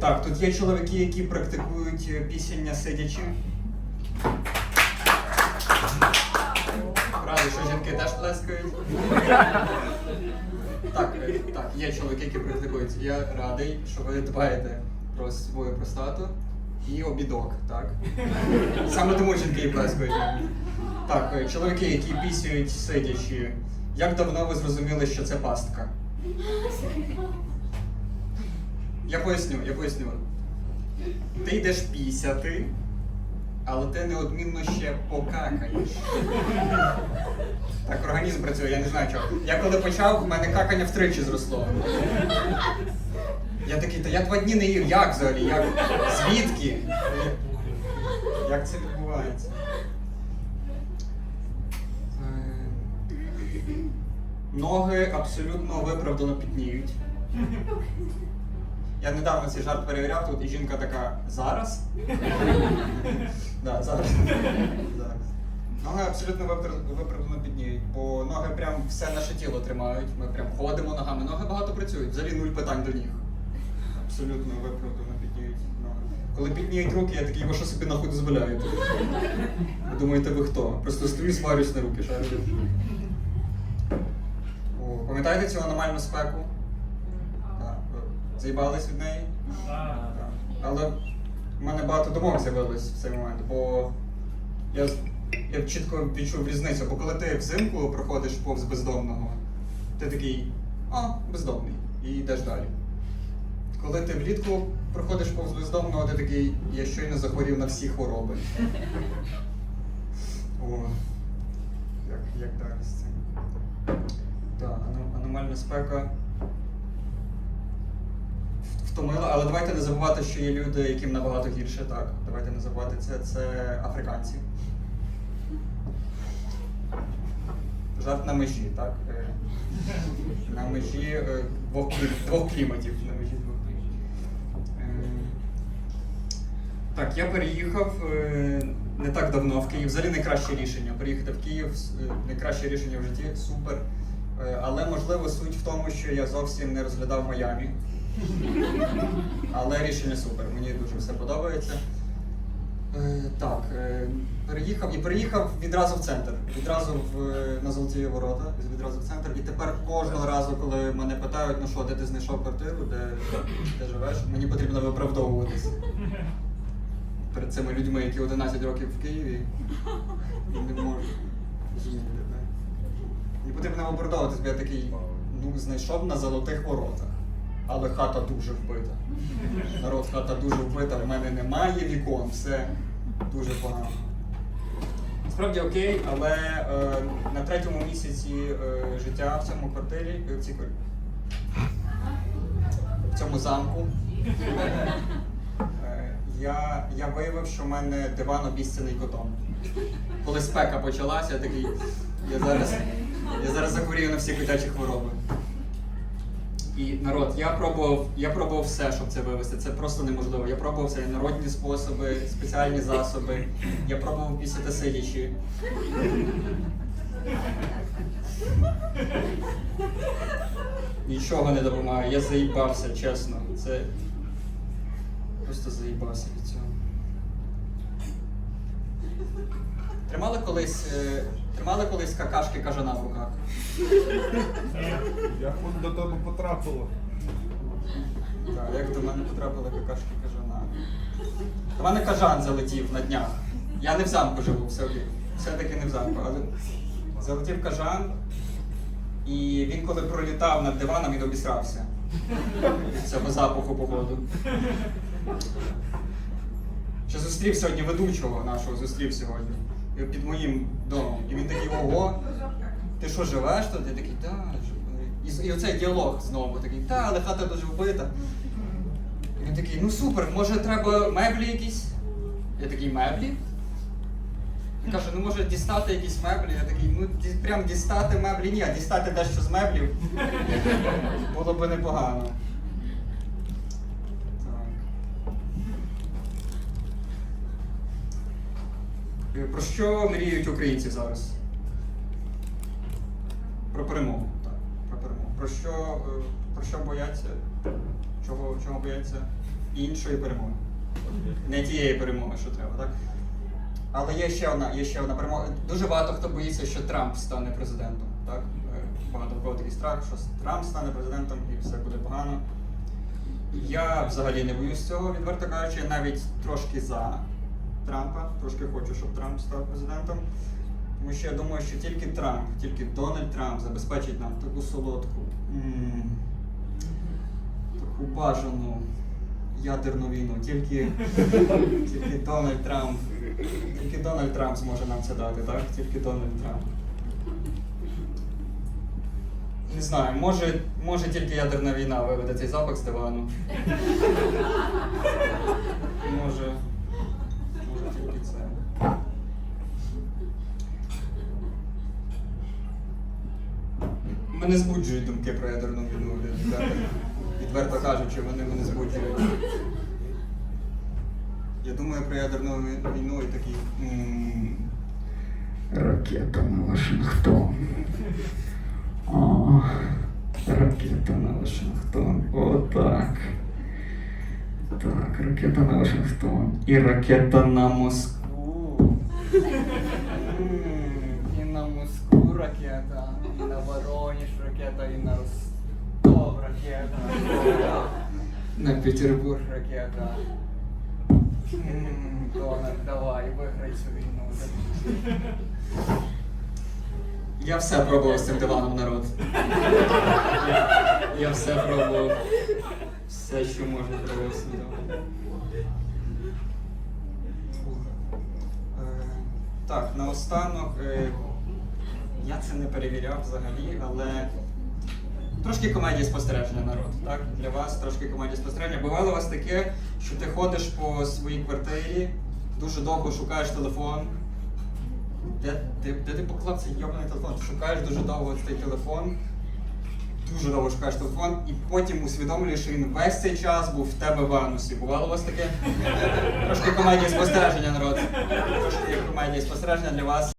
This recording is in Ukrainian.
Так, тут є чоловіки, які практикують е, пісення сидячи. Радий, що жінки теж плескають. Так, е, так, є чоловіки, які практикують. Я радий, що ви дбаєте про свою простату і обідок, так? Саме тому жінки і плескають. Так, е, чоловіки, які пісяють сидячи. Як давно ви зрозуміли, що це пастка? Я поясню, я поясню. Ти йдеш пісяти, але ти неодмінно ще покакаєш. Так організм працює, я не знаю чого. Я коли почав, в мене какання втричі зросло. Я такий, та я два дні не їв. Як взагалі? Як? Звідки? Як це відбувається? Е, Ноги абсолютно виправдано пітніють. Я недавно цей жарт перевіряв тут, і жінка така зараз. Да, зараз. Зараз. Ноги абсолютно випра- виправдано підніють, бо ноги прям все наше тіло тримають. Ми прям ходимо ногами. Ноги багато працюють, взагалі нуль питань до ніг. Абсолютно виправдано підніють ноги. Коли підніють руки, я такий, ви що собі нахуй дозволяєте? Ви думаєте, ви хто? Просто стою і сварюсь на руки, шарю. Пам'ятаєте цю аномальну спеку? Заїбались від неї? Так. Але в мене багато думок з'явилось в цей момент, бо я, я чітко відчув різницю, бо коли ти взимку проходиш повз бездомного, ти такий, а, бездомний, і йдеш далі. Коли ти влітку проходиш повз бездомного, ти такий, я щойно захворів на всі хвороби. О, як, як далі з цим? Так, аномальна спека втомила, але давайте не забувати, що є люди, яким набагато гірше, так. Давайте не забувати це, це африканці. Жарт на межі, так? Е, На межі е, двох, двох кліматів. На межі двох кліматів. Е, Так, я переїхав не так давно в Київ. Взагалі найкраще рішення. Переїхати в Київ найкраще рішення в житті, супер. Але можливо суть в тому, що я зовсім не розглядав Майамі. Але рішення супер, мені дуже все подобається. Е, так, е, переїхав і переїхав відразу в центр. Відразу в, е, на Золоті Ворота, відразу в центр. І тепер кожного разу, коли мене питають, ну що, де ти знайшов квартиру, де, де живеш, мені потрібно виправдовуватися. Перед цими людьми, які 11 років в Києві і не можуть. Мені потрібно виправдовуватися, бо я такий, ну, знайшов на золотих воротах. Але хата дуже вбита. Народ, хата дуже вбита, в мене немає вікон, все дуже погано. Справді окей, але е, на третьому місяці е, життя в цьому квартирі, е, в цій в цьому замку. е, Я, я виявив, що в мене диван обіцяний котом. Коли спека почалася, я такий, я зараз, я зараз захворію на всі котячі хвороби. І народ, я пробував, я пробував все, щоб це вивести. Це просто неможливо. Я пробував все народні способи, спеціальні засоби. Я пробував пісяти сидячи. Нічого не допомагає. Я заїбався, чесно. Це просто заїбався від цього. Тримали колись, е, тримали колись какашки кажана в руках. Як воно до тебе потрапило? Так, як до мене потрапили какашки кажана. До мене кажан залетів на днях. Я не в замку живу, все-таки, все-таки не в замку, але залетів кажан, і він коли пролітав над диваном, він обісрався. Від цього запаху походу. Ще зустрів сьогодні ведучого нашого, зустрів сьогодні. Під моїм домом. І він такий, ого, ти що живеш тут? Я такий, так, живу. І, і оцей діалог знову такий, та, але хата дуже вбита. І він такий, ну супер, може треба меблі якісь? Я такий, меблі? Він каже, ну може дістати якісь меблі. Я такий, ну ді- прям дістати меблі, ні, а дістати дещо з меблів було би непогано. Так. Е, Про що мріють українці зараз? Про перемогу. Так, про перемогу. Про що, е, про що бояться? Чого, чого бояться іншої перемоги. Не тієї перемоги, що треба, так? Але є ще одна, є ще одна перемога. Дуже багато хто боїться, що Трамп стане президентом. Так? Е, Багато в кого такий страх, що Трамп стане президентом і все буде погано. Я взагалі не боюсь цього, відверто кажучи, навіть трошки за Трампа, трошки хочу, щоб Трамп став президентом. Тому що я думаю, що тільки Трамп, тільки Дональд Трамп забезпечить нам таку солодку, таку бажану ядерну війну. Тільки, тільки Дональд Трамп, тільки Дональд Трамп зможе нам це дати, так? Тільки Дональд Трамп. Не знаю, може, може тільки ядерна війна виведе цей запах з дивану. Може. Може тільки це. Мене збуджують думки про ядерну війну. відверто. Кажучи, вони мене збуджують. Я думаю про ядерну війну і такий. Ракета на Вашингтон. О, ракета на Вашингтон. О, так. Так, ракета на Вашингтон. І ракета на Москву. Ракета. На Петербург ракета. Дональд, давай, виграй цю війну. Я все пробував з цим диваном, народ. Я, я все пробував. Все, що можна пробував з цим диваном. Е, Так, наостанок. е, Я це не перевіряв взагалі, але трошки комедії спостереження народ. Так? Для вас трошки комедії спостереження. Бувало у вас таке, що ти ходиш по своїй квартирі, дуже довго шукаєш телефон. Де, де, де ти поклав цей йобаний телефон? Ти шукаєш дуже довго цей телефон, дуже довго шукаєш телефон, і потім усвідомлюєш, що він весь цей час був в тебе в анусі. Бувало у вас таке? Трошки комедії спостереження, народ. Трошки комедії спостереження для вас.